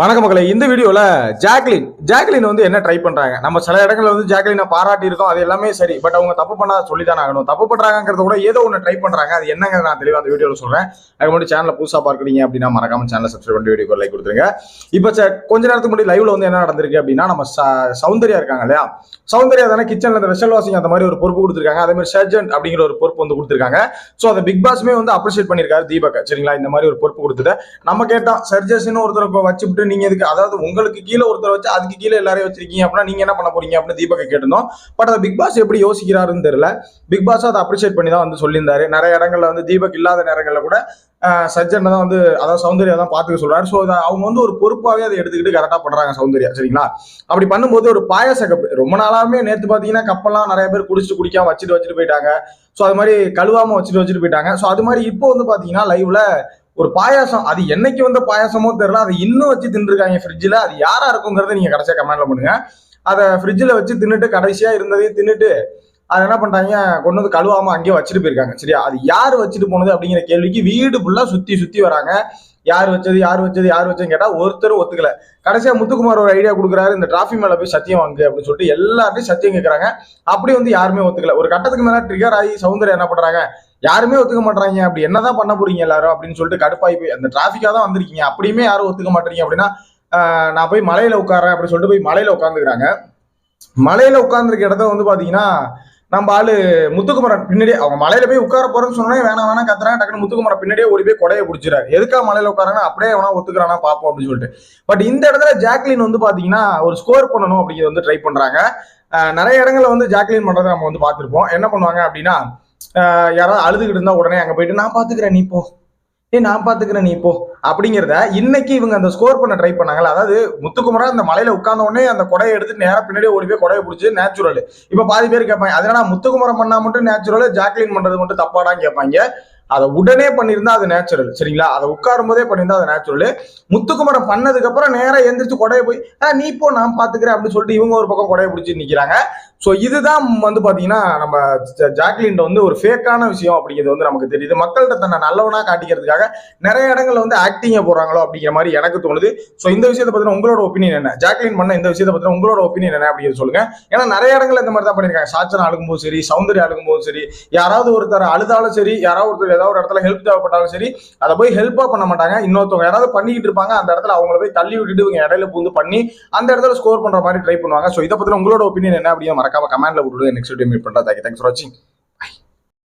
வணக்க மக்களை. இந்த வீடியோவில் ஜாக்லின். ஜாக்லின் வந்து என்ன ட்ரை பண்ணுறாங்க நம்ம சில இடங்களில் வந்து ஜாக்லினை பாராட்டி இருக்கோம் அது எல்லாமே சரி. பட் அவங்க தப்பு பண்ணாத சொல்லி தான் ஆகணும். தப்பு பண்ணுறாங்கிறத கூட ஏதோ ஒன்று ட்ரை பண்ணுறாங்க அது என்னங்க நான் தெளிவாக அந்த வீடியோவில் சொல்கிறேன் அதுக்கு மட்டும் சேனலை புதுசாக பார்க்குறீங்க அப்படின்னா மறக்காம சேனலை சப்ஸ்கிரைப் பண்ணி வீடியோ லைக் கொடுத்துருங்க. இப்போ ச- கொஞ்ச நேரத்துக்கு முன்னாடி லைவ்ல வந்து என்ன நடந்திருக்கு அப்படின்னா நம்ம ச- சௌந்தர்யா இருக்காங்க இல்லையா? சௌந்தர்யா தானே கிச்சனில் இந்த வெஷல் வாஷிங் அந்த மாதிரி ஒரு பொறுப்பு கொடுத்துருக்காங்க. அதே மாதிரி சர்ஜன்ட் அப்படிங்கிற ஒரு பொறுப்பு வந்து கொடுத்துருக்காங்க. ஸோ அதை பிக் பாஸ்மே வந்து அப்ரிஷியேட் பண்ணியிருக்காரு தீபக் சரிங்களா? இந்த மாதிரி ஒரு பொறுப்பு கொடுத்துட்டு நம்ம கேட்டால் சர்ஜஸ்ன்னு ஒருத்தர் இப்போ வச்சுட்டு நீங்க இதுக்கு அதாவது உங்களுக்கு கீழே ஒருத்தர் வச்சு அதுக்கு கீழே எல்லாரையும் வச்சிருக்கீங்க அப்படின்னா நீங்க என்ன பண்ண போறீங்க அப்படின்னு தீபக் கேட்டிருந்தோம். பட் அதை பிக் பாஸ் எப்படி யோசிக்கிறாருன்னு தெரியல. பிக் பாஸ் அதை அப்ரிஷியேட் பண்ணி தான் வந்து சொல்லியிருந்தாரு. நிறைய இடங்கள்ல வந்து தீபக் இல்லாத நேரங்களில் கூட சஜ்ஜனை தான் வந்து அதாவது சௌந்தர்யா தான் பார்த்துக்க சொல்றாரு. ஸோ அவங்க வந்து ஒரு பொறுப்பாகவே அதை எடுத்துக்கிட்டு கரெக்டாக பண்றாங்க சௌந்தர்யா சரிங்களா? அப்படி பண்ணும்போது ஒரு பாயச கப் ரொம்ப நாளாவே நேற்று பார்த்தீங்கன்னா கப்பெல்லாம் நிறைய பேர் குடிச்சிட்டு குடிக்காம வச்சுட்டு வச்சுட்டு போயிட்டாங்க. ஸோ அது மாதிரி கழுவாம வச்சுட்டு வச்சுட்டு போயிட்டாங்க. ஸோ அது மாதிரி இப்போ வந்து பார்த்தீங்கன்னா லைவ்ல ஒரு பாயாசம் அது என்னைக்கு வந்த பாயாசமோ தெரியல அதை இன்னும் வச்சு தின்னுருக்காங்க ஃப்ரிட்ஜில் அது யாரா இருக்குங்கிறத நீங்க கடைசியா கமெண்ட்ல பண்ணுங்க அதை ஃப்ரிட்ஜில் வச்சு தின்னுட்டு கடைசியா இருந்ததையும் தின்னுட்டு அதை என்ன பண்ணுறாங்க கொண்டு வந்து கழுவாம அங்கேயே வச்சுட்டு போயிருக்காங்க. சரியா? அது யார் வச்சுட்டு போனது அப்படிங்கிற கேள்விக்கு வீடு ஃபுல்லா சுத்தி சுத்தி வராங்க. யார் வச்சது யார் வச்சது யார் வச்சதுன்னு கேட்டால் ஒருத்தரும் ஒத்துக்கல. கடைசியாக முத்துக்குமார் ஒரு ஐடியா கொடுக்குறாரு இந்த டிராஃபி மேலே போய் சத்தியம் வாங்கு அப்படின்னு சொல்லிட்டு எல்லார்ட்டையும் சத்தியம் கேட்குறாங்க அப்படி வந்து யாருமே ஒத்துக்கல. ஒரு கட்டத்துக்கு மேலே ட்ரிகர் ஆகி சௌந்தர்யா என்ன பண்ணுறாங்க யாருமே ஒத்துக்க மாட்டாங்க அப்படி என்னதான் பண்ண போறீங்க எல்லாரும் அப்படின்னு சொல்லிட்டு கடுப்பாகி போய் அந்த டிராஃபிக்காக தான் வந்திருக்கீங்க. அப்படியுமே யாரும் ஒத்துக்க மாட்டீங்க அப்படின்னா நான் போய் மலையில உட்காரேன் அப்படின்னு சொல்லிட்டு போய் மலையில உட்காந்துக்கிறாங்க மலையில உட்காந்துருக்க இடத்த வந்து பாத்தீங்கன்னா நம்ம ஆளு முத்துக்குமரன் பின்னாடியே அவங்க மலையில போய் உட்கார போறேன்னு சொன்னோன்னே வேணாம் வேணாம் கத்துறாங்க டக்குனு முத்துக்குமரன் பின்னாடியே ஓடி போய் கொடையை பிடிச்சிறாரு எதுக்காக மலையில உட்காராங்கன்னா அப்படியே வேணா ஒத்துக்கிறானா பாப்போம் அப்படின்னு சொல்லிட்டு. பட் இந்த இடத்துல ஜாக்லின் வந்து பாத்தீங்கன்னா ஒரு ஸ்கோர் பண்ணணும் அப்படிங்கிறது வந்து ட்ரை பண்றாங்க. நிறைய இடங்கள்ல வந்து ஜாக்லின் பண்றதை நம்ம வந்து பார்த்துருப்போம். என்ன பண்ணுவாங்க அப்படின்னா யாராவது அழுதுகிட்டு இருந்தா உடனே அங்க போயிட்டு நான் பாத்துக்கிறேன் நீ போ. ஏ நான் பாத்துக்கிறேன் நீ இப்போ அப்படிங்கிறத இன்னைக்கு இவங்க அந்த ஸ்கோர் பண்ண ட்ரை பண்ணாங்கல்ல. அதாவது முத்துக்குமரா அந்த மலையில உட்கார்ந்த உடனே அந்த கொடையை எடுத்து நேரம் பின்னாடியே ஓடி போய் கொடையை பிடிச்சி நேச்சுரல் இப்ப பாதி பேர் கேட்பாங்க அதனால முத்துக்குமரம் பண்ணா மட்டும் நேச்சுரல் ஜாக்லின் பண்றது மட்டும் தப்பாடான்னு கேட்பாங்க. அதை உடனே பண்ணியிருந்தா அது நேச்சுரல் சரிங்களா? அதை உட்காரும் போதே பண்ணியிருந்தா அது நேச்சுரல் முத்துக்குமரம் பண்ணதுக்கு அப்புறம் நேரா எந்திரிச்சு கொடையை போய் ஆ நீ போ நான் பாத்துக்கிறேன் அப்படின்னு சொல்லிட்டு இவங்க ஒரு பக்கம் கொடையை பிடிச்சி நிக்கிறாங்க. ஸோ இதுதான் வந்து பாத்தீங்கன்னா நம்ம ஜாக்லின் வந்து ஒரு ஃபேக்கான விஷயம் அப்படிங்கிறது வந்து நமக்கு தெரியுது. மக்கள்கிட்ட தன்னை நல்லவனா காட்டிக்கிறதுக்காக நிறைய இடங்கள்ல வந்து ஆக்டிங்க போறாங்களோ அப்படிங்கிற மாதிரி எனக்கு தோணுது. ஸோ இந்த விஷயத்தை பத்தின உங்களோட ஒப்பீனியன் என்ன? ஜாக்லின் பண்ண இந்த விஷயத்தை பத்தின உங்களோட ஒப்பீனியன் என்ன அப்படிங்கிறது சொல்லுங்க. ஏன்னா நிறைய இடங்கள்ல இந்த மாதிரி தான் பண்ணிருக்காங்க சாச்சனா அழுகும்போது சரி சௌந்தர்யா அழுகும்போது சரி யாராவது ஒருத்தர் அழுதாலும் சரி யாராவது ஒருத்தர் ஏதாவது ஒரு இடத்துல ஹெல்ப் தேவைப்பட்டாலும் சரி அதை போய் ஹெல்ப்பா பண்ண மாட்டாங்க. இன்னொருத்தவங்க யாராவது பண்ணிக்கிட்டு இருப்பாங்க அந்த இடத்துல அவங்கள போய் தள்ளி விட்டுட்டு இவங்க இடையில பூந்து பண்ணி அந்த இடத்துல ஸ்கோர் பண்ற மாதிரி ட்ரை பண்ணுவாங்க. ஸோ இதை பற்றின உங்களோட ஒப்பீனியன் என்ன அப்படின்னு மறக்காம கமெண்ட்ல விட்டுட்டு நெக்ஸ்ட் டைம் மீட் பண்றேன் தேங்க்ஸ் ஃபார் வாட்சிங்